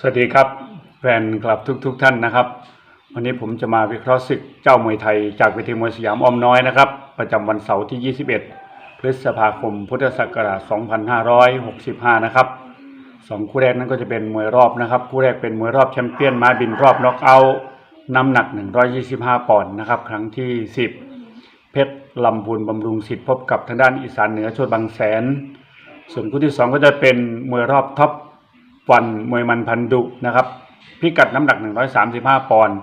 สวัสดีครับแฟนคลับทุกๆทท่านนะครับ วันนี้ผมจะมาวิเคราะห์ศึกเจ้ามวยไทย จากเวทีมวยสยามอ้อมน้อยนะครับ ประจำวันเสาร์ที่ 21 พฤษภาคม พุทธศักราช 2565 นะครับสองคู่แรกนั้นก็จะเป็นมวยรอบนะครับ คู่แรกเป็นมวยรอบแชมเปี้ยนมาบินรอบน็อกเอาท์น้ำหนัก 125 ปอนด์นะครับ ครั้งที่ 10 เพชรลำพูนบำรุงสิทธิ์พบกับทางด้านอีสานเหนือชดบางแสน ส่วนคู่ที่สองก็จะเป็นมวยรอบท็อป วันมวยมันพันดุนะครับ พิกัดน้ำหนัก 135 ปอนด์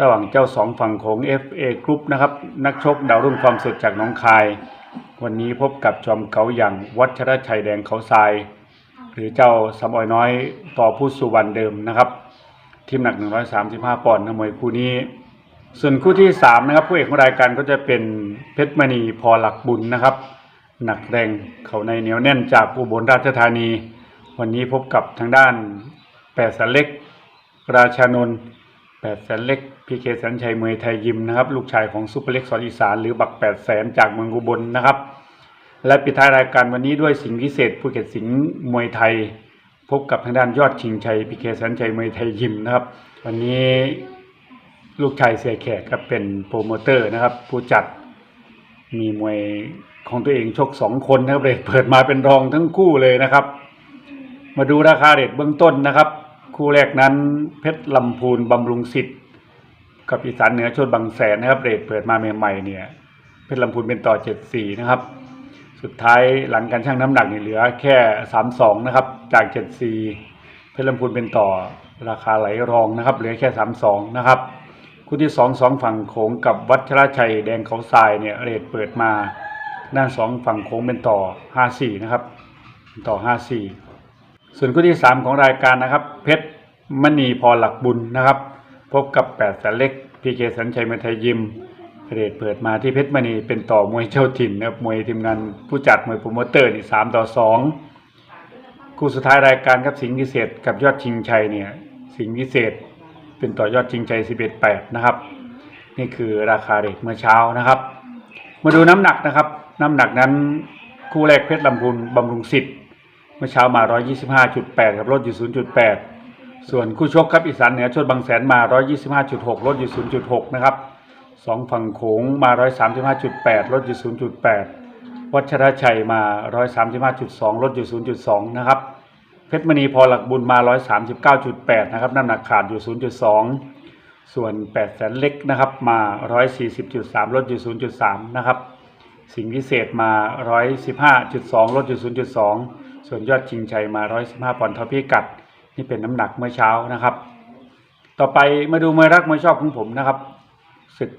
ระหว่างเจ้าสองฝั่งของ FA Group นะครับ นักชกดาวรุ่งความสดจากน้องคาย วันนี้พบกับจอมเขาอย่างวัชรชัยแดงเขาทราย หรือเจ้าสำออยน้อยต่อผู้สุวรรณเดิมนะครับ ทีมหนัก 135 ปอนด์นะมวยคู่นี้ ส่วนคู่ที่ 3 นะครับ ผู้เอกของรายการก็จะเป็นเพชรมณีพอหลักบุญนะครับ หนักแรงเขาในเหนียวแน่นจากอุบลราชธานี วันนี้พบกับทางด้านแปดแสนเล็ก ราชานนท์แปดแสนเล็กพีเคแสนชัยมวยไทยยิมนะครับ ลูกชายของซุปเปอร์เล็กสอนอีสานหรือบักแปดแสนจากเมืองอุบลนะครับ และปิดท้ายรายการวันนี้ด้วยสิงห์พิเศษภูเก็ตสิงห์มวยไทย พบกับทางด้านยอดชิงชัยพีเคแสนชัยมวยไทยยิมนะครับ วันนี้ลูกชายเสียแขกครับเป็นโปรโมเตอร์นะครับ ผู้จัดมีมวยของตัวเองชกสองคนนะครับเรทเปิดมาเป็นรองทั้งคู่เลยนะครับ มาดูราคาเรทเบื้องต้นนะครับ คู่แรกนั้นเพชรลำพูนบำรุงสิทธิ์กับอีสานเหนือชนบางแสนนะครับเรทเปิดมาใหม่ๆเนี่ยเพชรลำพูนเป็นต่อเจ็ดสี่นะครับ สุดท้ายหลังการชั่งน้ำหนักเนี่ยเหลือแค่สามสองนะครับ จากเจ็ดสี่เพชรลำพูนเป็นต่อราคาไหลรองนะครับ เหลือแค่สามสองนะครับ คู่ที่สองสองฝั่งโขงกับวัชรชัยแดงเขาทรายเนี่ยเรทเปิดมาด้านสองฝั่งโขงเป็นต่อห้าสี่นะครับต่อห้า ส่วนคู่ที่สามของรายการนะครับ เพชรมณีพอหลักบุญนะครับ พบกับแปดแสนเล็กพีเคสัญชัยมวยไทยยิมเรทเปิดมาที่เพชรมณีเป็นต่อมวยเจ้าถิ่นนะครับมวยทีมงานผู้จัดมวยโปรโมเตอร์นี่สามต่อสองคู่สุดท้ายรายการครับสิงห์พิเศษกับยอดชิงชัยเนี่ยสิงห์พิเศษเป็นต่อยอดชิงชัย 11 8 นะครับ นี่คือราคาเรทเมื่อเช้านะครับ มาดูน้ำหนักนะครับ น้ำหนักนั้นคู่แรกเพชรลำพูนบำรุงสิทธิ์ เมื่อเช้ามา 125.8 ครับลดอยู่ 0.8 ส่วนคู่ชกครับอีสานเหนือชดบางแสนมา 125.6 ลดอยู่ 0.6 นะครับสองฝั่งโขงมา 135.8 ลดอยู่ 0.8 วัชรชัยมา 135.2 ลดอยู่ 0.2 นะครับ เพชรมณีพอหลักบุญมา 139.8 นะครับ น้ำหนักขาดอยู่ 0.2 ส่วน 8 แสนเล็กนะครับ มา 140.3 ลดอยู่ 0.3 นะครับ สิ่งพิเศษมา 115.2 ลดอยู่ 0.2 ส่วนยอดชิงชัยมา 115ปอนด์เท่าพิกัด นี่เป็นน้ำหนักเมื่อเช้านะครับ ต่อไปมาดูมวยรักมวยชอบของผมนะครับศึก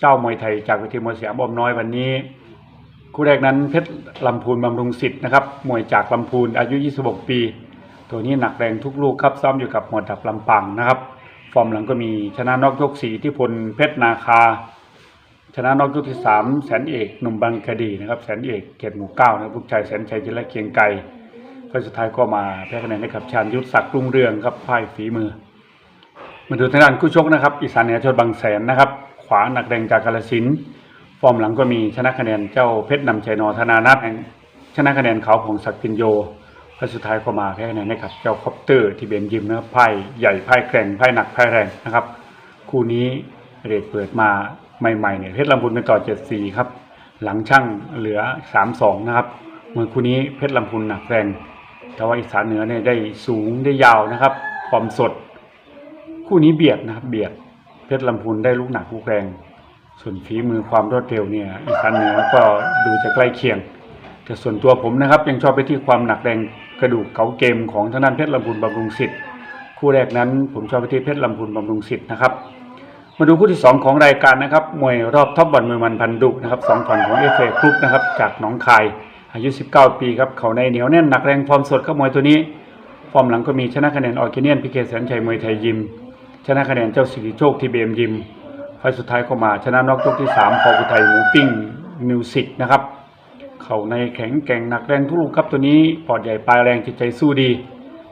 เจ้ามวยไทยจากเวทีมวยสยามอมน้อยวันนี้ คู่แรกนั้นเพชรลำพูนบำรุงสิทธิ์นะครับมวยจากลำพูนอายุ 26 ปี ตัวนี้หนักแรงทุกลูกครับซ้อมอยู่กับหมวดดับลำปังนะครับ ฟอร์มหลังก็มีชนะนอกยกสีที่พลเพชรนาคา ชนะนอกยกที่สามแสนเอกหนุ่มบางกะดีนะครับแสนเอกเกตหมู่เก้านะครับลูกชายแสนชัยจิระเคียงไกรก็สุดท้ายก็มาแพ้คะแนนให้กับชาญยุทธศักดิ์รุ่งเรืองครับพ่ายฝีมือ มาดูทางด้านคู่ชกนะครับอีสานเหนือชนบางแสนนะครับ ขวาหนักแรงจากกาลสินฟอร์มหลังก็มีชนะคะแนนเจ้าเพชรนำชัยนอธนานัทชนะคะแนนเขาของศักดิ์พินโยและสุดท้ายก็มาแพ้คะแนนให้กับเจ้าคอปเตอร์ที่เบนยิมนะครับไพ่ใหญ่ไพ่แกร่งไพ่หนักไพ่แรงนะครับ คู่นี้เรทเปิดมา ใหม่ๆเนี่ยเพชรลำพูนเป็นต่อ7-4ครับ หลังช่างเหลือ3-2นะครับมวยคู่นี้เพชรลำพูนหนักแรงแต่ว่าอีสานเหนือเนี่ยได้สูงได้ยาวนะครับความสด คู่นี้เบียดนะครับเบียดเพชรลำพูนได้ลูกหนักลูกแรง ส่วนฝีมือความรวดเร็วเนี่ยอีสานเหนือก็ดูจะใกล้เคียง แต่ส่วนตัวผมนะครับยังชอบไปที่ความหนักแรงกระดูกเก๋าเกมของทางด้านเพชรลำพูนบำรุงสิทธิ์คู่แรกนั้นผมชอบไปที่เพชรลำพูนบำรุงสิทธิ์นะครับ มาดูคู่ที่ 2 ของรายการนะครับมวยรอบท็อปบอลมวยมันพันดุนะครับสองฝั่งของเอฟเอกรุ๊ปนะครับจากหนองคาย อายุ 19 ปีครับเขาในเหนียวแน่นหนักแรงฟอร์มสดก็มวยตัวนี้ ฟอร์มหลังก็มีชนะคะแนนออร์แกเนียนพีเคแสนชัยมวยไทยยิม ชนะคะแนนเจ้าสิริโชคที่เบมยิมไฟสุดท้ายก็มาชนะนอกยกที่3พอกุไทยหมูปิ้งมิวสิกนะครับเขาในแข็งแกร่งหนักแรงทุกลูกครับตัวนี้ปอดใหญ่ปลายแรงจิตใจสู้ดี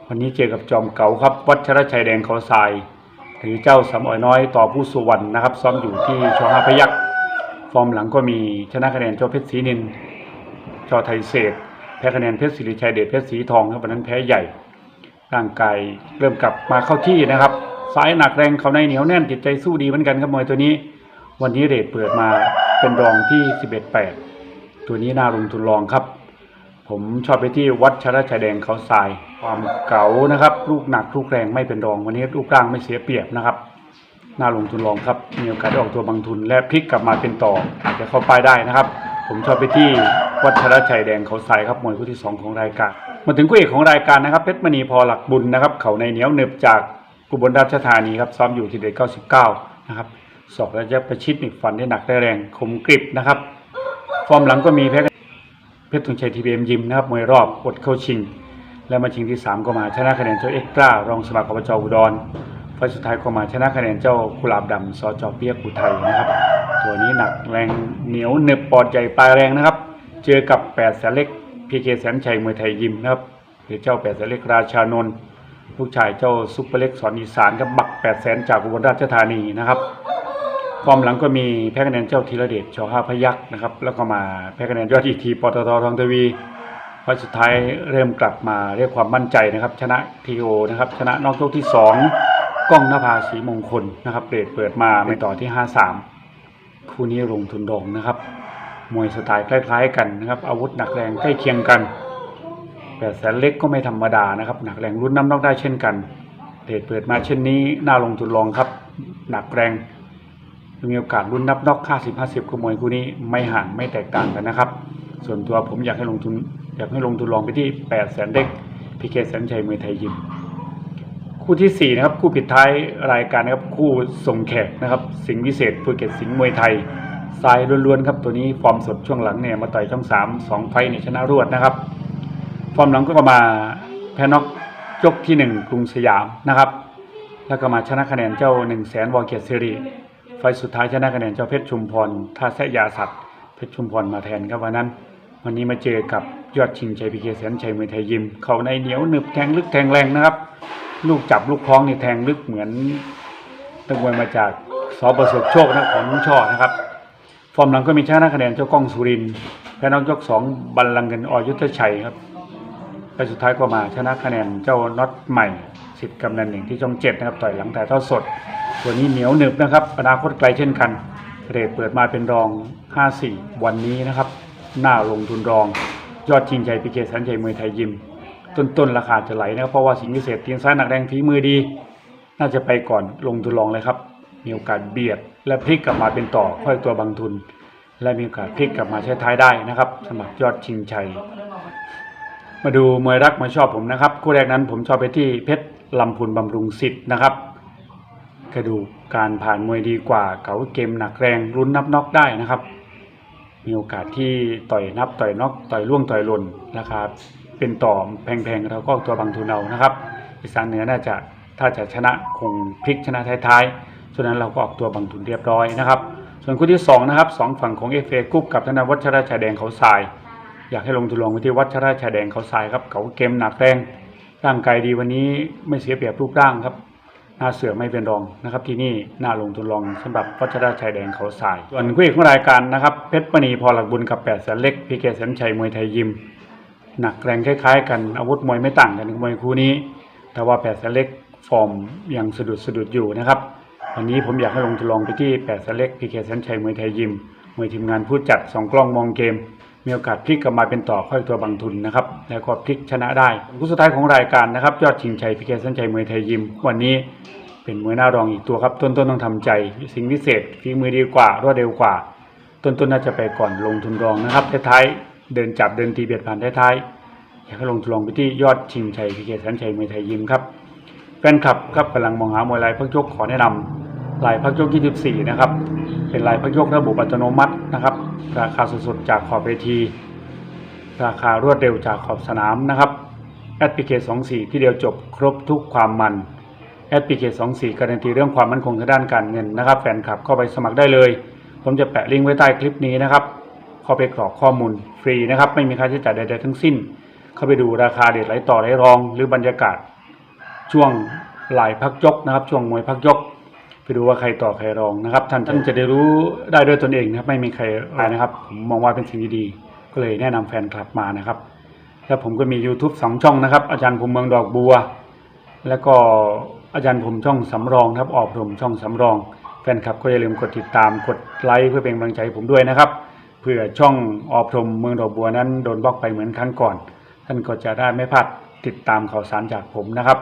วันนี้เจอกับจอมเก่าครับวัชรชัยแดงเขาทราย หรือเจ้าสำอ่อยน้อยต่อผู้สุวรรณนะครับ ซ้อมอยู่ที่ชอห้าพยักฟอร์มหลังก็มีชนะคะแนนเจ้าเพชรศรีนินจอไทยเศษแพ้คะแนนเพชรศิริชัยเดชเพชรสีทองครับวันนั้นแพ้ใหญ่ ร่างกายเริ่มกลับมาเข้าที่นะครับซ้ายหนักแรงเขาในเหนียวแน่นจิตใจสู้ดีเหมือนกันครับมวยตัวนี้ วันนี้เรทเปิดมาเป็นรองที่ 11-8 ตัวนี้น่าลงทุนรองครับ ผมชอบไปที่วัดชรชัยแดงเขาทราย ความเก๋านะครับ ลูกหนักลูกแรงไม่เป็นรองวันนี้รูปร่างไม่เสียเปรียบนะครับน่าลงทุนรองครับ มีโอกาสได้ออกตัวบางทุนและพลิกกลับมาเป็นต่ออาจจะเข้าป้ายได้นะครับ ผมชอบไปที่วัดชรชัยแดงเขาทรายครับมวยคู่ที่สองของรายการ มาถึงคู่เอกของรายการนะครับเพชรมณีพอหลักบุญนะครับ เขาในเหนียวหนึบจากอุบลราชธานีครับซ้อมอยู่ที่เด็ก99 นะครับศอกระยะประชิดนี่ฟันได้หนักได้แรงคมกริบนะครับ ฟอร์มหลังก็มีแพ้ เพชรธงชัยทีบีเอ็มยิมนะครับมวยรอบอดเข้าชิง แล้วมาชิงที่ 3 ก็มาชนะคะแนนเจ้าเอ็กตร้ารองสมัครอบจอุดรไฟสุดท้ายก็มาชนะคะแนนเจ้ากุหลาบดำสจเปียกอุทัยนะครับตัวนี้หนักแรงเหนียวหนึบปอดใหญ่ปลายแรงนะครับ เจอกับ8แสนเล็กพีเคแสนชัยมวยไทยยิมนะครับหรือเจ้า8แสนเล็กราชานนท์ลูกชายเจ้าซุปเปอร์เล็กสอนอีสานกับบัก8แสนจากอุบลราชธานีนะครับ ฟอร์มหลังก็มีแพ้คะแนนเจ้าธีรเดชชอห้าพยักษ์นะครับ แล้วก็มาแพ้คะแนนยอดอีทีปตททองทวีไฟล์สุดท้ายเริ่มกลับมาเรียกความมั่นใจนะครับ ชนะทีโอนะครับ ชนะนอกยกที่ 2 ก้องนภาศรีมงคลนะครับเรทเปิดมาไปต่อที่ 5-3 คู่นี้ลงทุนรองนะครับ มวยสไตล์คล้าย ๆ กันนะครับ อาวุธหนักแรงใกล้เคียงกันแปดแสนเล็กก็ไม่ธรรมดานะครับ หนักแรงรุ่นน้ำนอกได้เช่นกันเรทเปิดมาเช่นนี้น่าลงทุนรองครับ หนักแรง มีโอกาสรุ่นนับนอก50 50กับมวยคู่นี้ไม่ห่างไม่แตกต่างกันนะครับ ส่วนตัวผมอยากให้ลงทุนอยากให้ลงทุนลองไปที่8แสนเด็กพีเคแสนชัยมวยไทยยิมคู่ที่4นะครับคู่ปิดท้ายรายการนะครับคู่ส่งแขกนะครับ สิงห์วิเศษภูเก็ตสิงห์มวยไทยทรายล้วนๆครับตัวนี้ฟอร์มสดช่วงหลังเนี่ยมาต่อยช่อง3 2ไฟเนี่ยชนะรวดนะครับ ฟอร์มหลังก็มาแพ้น็อกยกที่1กรุงสยามนะครับ แล้วก็มาชนะคะแนนเจ้า1 0 0 0 0แสนวอเกียรติสิริ ไฟสุดท้ายชนะคะแนนเจ้าเพชรชุมพรท่าแซะยาสัตว์เพชรชุมพรมาแทนครับวันนั้น วันนี้มาเจอกับยอดชิงชัยพีเคแสนชัยมวยไทยยิม เขาในเหนียวหนึบแทงลึกแทงแรงนะครับ ลูกจับลูกคล้องนี่แทงลึกเหมือนนักมวยมาจากสอประสบโชคนะของน้องช่อนะครับ ฟอร์มหลังก็มีชนะคะแนนเจ้ากล้องสุรินแพ้น้องยกสองบัลลังก์เงินอยุทธชัยครับและสุดท้ายก็มาชนะคะแนนเจ้าน็อตใหม่สิทธิ์กำนันหนึ่งที่ช่องเจ็ดนะครับต่อยหลังถ่ทอดสด ตัวนี้เหนียวหนึบนะครับอนาคตไกลเช่นกันเรทเปิดมาเป็นรอง 54 วันนี้นะครับหน้าลงทุนรอง ยอดชิงชัยพีเคสันชัยมวยไทยยิม ต้นๆราคาจะไหลนะครับเพราะว่าสิงห์วิเศษเตียงซ้ายหนักแรงฝีมือดี น่าจะไปก่อนลงทุนรองเลยครับมีโอกาสเบียดและพลิกกลับมาเป็นต่อค่อยตัวบางทุน และมีโอกาสพลิกกลับมาใช้ท้ายได้นะครับสำหรับยอดชิงชัย มาดูมวยรักมวยชอบผมนะครับคู่แรกนั้นผมชอบไปที่เพชรลำพูนบำรุงสิทธิ์นะครับ กระดูกการผ่านมวยดีกว่าเก๋าเกมหนักแรงรุนนับน็อกได้นะครับ มีโอกาสที่ต่อยนับต่อยน็อกต่อยล่วงต่อยหล่นราคาเป็นต่อแพงๆเราก็ตัวบางทุนเอานะครับ อีสานเหนือน่าจะถ้าจะชนะคงพลิกชนะท้ายๆฉะนั้นเราก็ออกตัวบางทุนเรียบร้อยนะครับ ส่วนคู่ที่สองนะครับสองฝั่งของเอฟเอกรุ๊ปกับธนวัชราชายแดงเขาทราย อยากให้ลงทุนลงไปที่วัชราชายแดงเขาทรายครับเขาเกมหนักแรงร่างกายดีวันนี้ไม่เสียเปรียบรูปร่างครับ หน้าเสือไม่เป็นรองนะครับ ที่นี่หน่าลงทุนรองสำหรับวัชราชายแดงเขาทราย ส่วนคู่เอกของรายการนะครับเพชรมณีพอหลักบุญกับแปดแสนเล็กพีเคแสนชัยมวยไทยยิม หนักแรงคล้ายๆ กันอาวุธมวยไม่ต่างกันมวยคู่นี้ แต่ว่าแปดแสนเล็กฟอร์มยังสะดุดสะดุดอยู่นะครับวันนี้ผมอยากให้ลงทุนลองไปที่แปดแสนเล็กพีเคแสนชัยมวยไทยยิมมวยทีมงานผู้จัดสองกล้องมองเกม มีโอกาสพลิกกลับมาเป็นต่อค่อยตัวบางทุนนะครับแล้วก็พลิกชนะได้คู่สุดท้ายของรายการนะครับยอดชิงชัยพีเคแสนชัยมวยไทยยิม วันนี้เป็นมวยหน้ารองอีกตัวครับ ต้นๆต้องทำใจ สิ่งพิเศษฝีมือดีกว่ารวดเร็วกว่า ต้นๆน่าจะไปก่อนลงทุนรองนะครับท้ายๆเดินจับเดินตีเบียดผ่านท้ายๆอยากให้ลงทุนลองไปที่ยอดชิงชัยพีเคแสนชัยมวยไทยยิมครับแฟนคลับครับกำลังมองหามวยลายพักยกขอแนะนำ ลายพักยก 24 นะครับ เป็นลายพักยกระบบอัตโนมัตินะครับ ราคาสุดๆจากขอบเวที ราคารวดเร็วจากขอบสนามนะครับแอดพีเค24ที่เดียวจบครบทุกความมันแอดพีเค24การันตีเรื่องความมั่นคงทางด้านการเงินนะครับแฟนคลับเข้าไปสมัครได้เลย ผมจะแปะลิงก์ไว้ใต้คลิปนี้นะครับเข้าไปกรอกข้อมูลฟรีนะครับ ไม่มีค่าใช้จ่ายใดๆทั้งสิ้น เข้าไปดูราคาเด็ดไหลต่อไหลรอง หรือบรรยากาศ ช่วงหลายพักยกนะครับ ช่วงมวยพักยก ไปดูว่าใครต่อใครรองนะครับ ท่านท่านจะได้รู้ได้ด้วยตนเองนะครับไม่มีใครอายนะครับ ผมมองว่าเป็นสิ่งดีๆก็เลยแนะนำแฟนคลับมานะครับ แล้วผมก็มี YouTube สองช่องนะครับ อาจารย์ภูมิเมืองดอกบัว แล้วก็อาจารย์ผมช่องสำรองนะครับออกผมช่องสำรอง แฟนคลับก็อย่าลืมกดติดตามกดไลค์เพื่อเป็นกำลังใจให้ผมด้วยนะครับเพื่อช่องออพรหมเมืองดอกบัวนั้นโดนบล็อกไปเหมือนครั้งก่อน ท่านก็จะได้ไม่พลาดติดตามข่าวสารจากผมนะครับ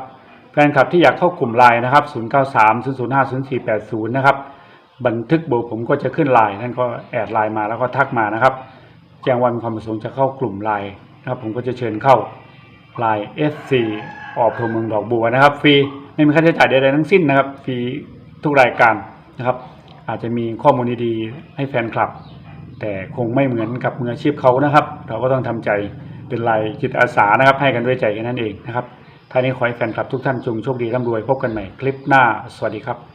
แฟนคลับที่อยากเข้ากลุ่มไลน์นะครับ 093 005 0480 นะครับ บันทึกเบอร์ผมก็จะขึ้นไลน์ท่านก็แอดไลน์มาแล้วก็ทักมานะครับ แจ้งวันความประสงค์จะเข้ากลุ่มไลน์นะครับ ผมก็จะเชิญเข้าไลน์ SC ออกโทรเมืองดอกบัวนะครับ ฟรีไม่มีค่าใช้จ่ายใดๆทั้งสิ้นนะครับ ฟรีทุกรายการนะครับ อาจจะมีข้อมูลดีๆให้แฟนคลับ แต่คงไม่เหมือนกับมืออาชีพเขานะครับ เราก็ต้องทำใจเป็นลายจิตอาสานะครับ ให้กันด้วยใจแค่นั้นเองนะครับ ท่านี้ขอให้แฟนคลับทุกท่านจงโชคดีร่ำรวยพบกันใหม่คลิปหน้า สวัสดีครับ